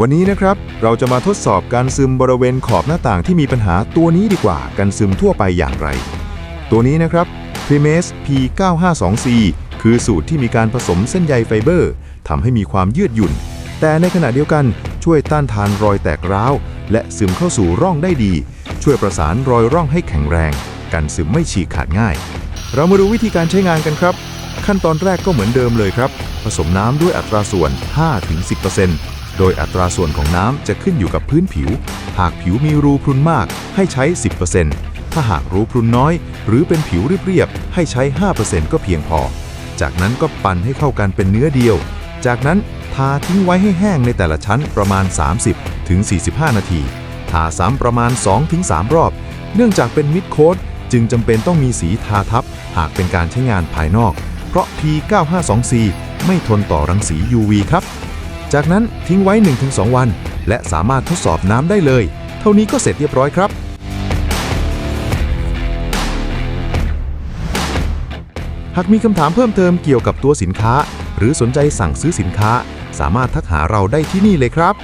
วันนี้นะครับ เราจะมาทดสอบการซึมบริเวณขอบหน้าต่างที่มีปัญหาตัวนี้ดีกว่าการซึมทั่วไปอย่างไร ตัวนี้นะครับ Primes P952C คือสูตรที่มีการผสมเส้นใยไฟเบอร์ทำให้มีความยืดหยุ่น แต่ในขณะเดียวกันช่วยต้านทานรอยแตกร้าว และซึมเข้าสู่ร่องได้ดี ช่วยประสานรอยร่องให้แข็งแรง กันซึมไม่ฉีกขาดง่าย เรามาดูวิธีการใช้งานกันครับ ขั้นตอนแรกก็เหมือนเดิมเลยครับ ผสมน้ำด้วยอัตราส่วน 5-10% โดยอัตราส่วนของน้ำจะขึ้นอยู่กับพื้นผิว หากผิวมีรูพรุนมากให้ใช้ 10%ถ้าหากรูพรุนน้อย หรือเป็นผิวเรียบๆให้ใช้ 5%ก็เพียงพอ จากนั้นก็ปั่นให้เข้ากันเป็นเนื้อเดียว จากนั้นทาทิ้งไว้ให้แห้งในแต่ละชั้นประมาณ 30-45นาที ทาซ้ำประมาณ 2-3 รอบ เนื่องจากเป็นมิดโค้ดจึงจำเป็นต้องมีสีทาทับ หากเป็นการใช้งานภายนอก เพราะ P952C ไม่ทนต่อรังสี UV ครับ จากนั้นทิ้งไว้ 1-2 วัน และสามารถทดสอบน้ำได้เลย เท่านี้ก็เสร็จเรียบร้อยครับ หากมีคำถามเพิ่มเติมเกี่ยวกับตัวสินค้า หรือสนใจสั่งซื้อสินค้า สามารถทักหาเราได้ที่นี่เลยครับ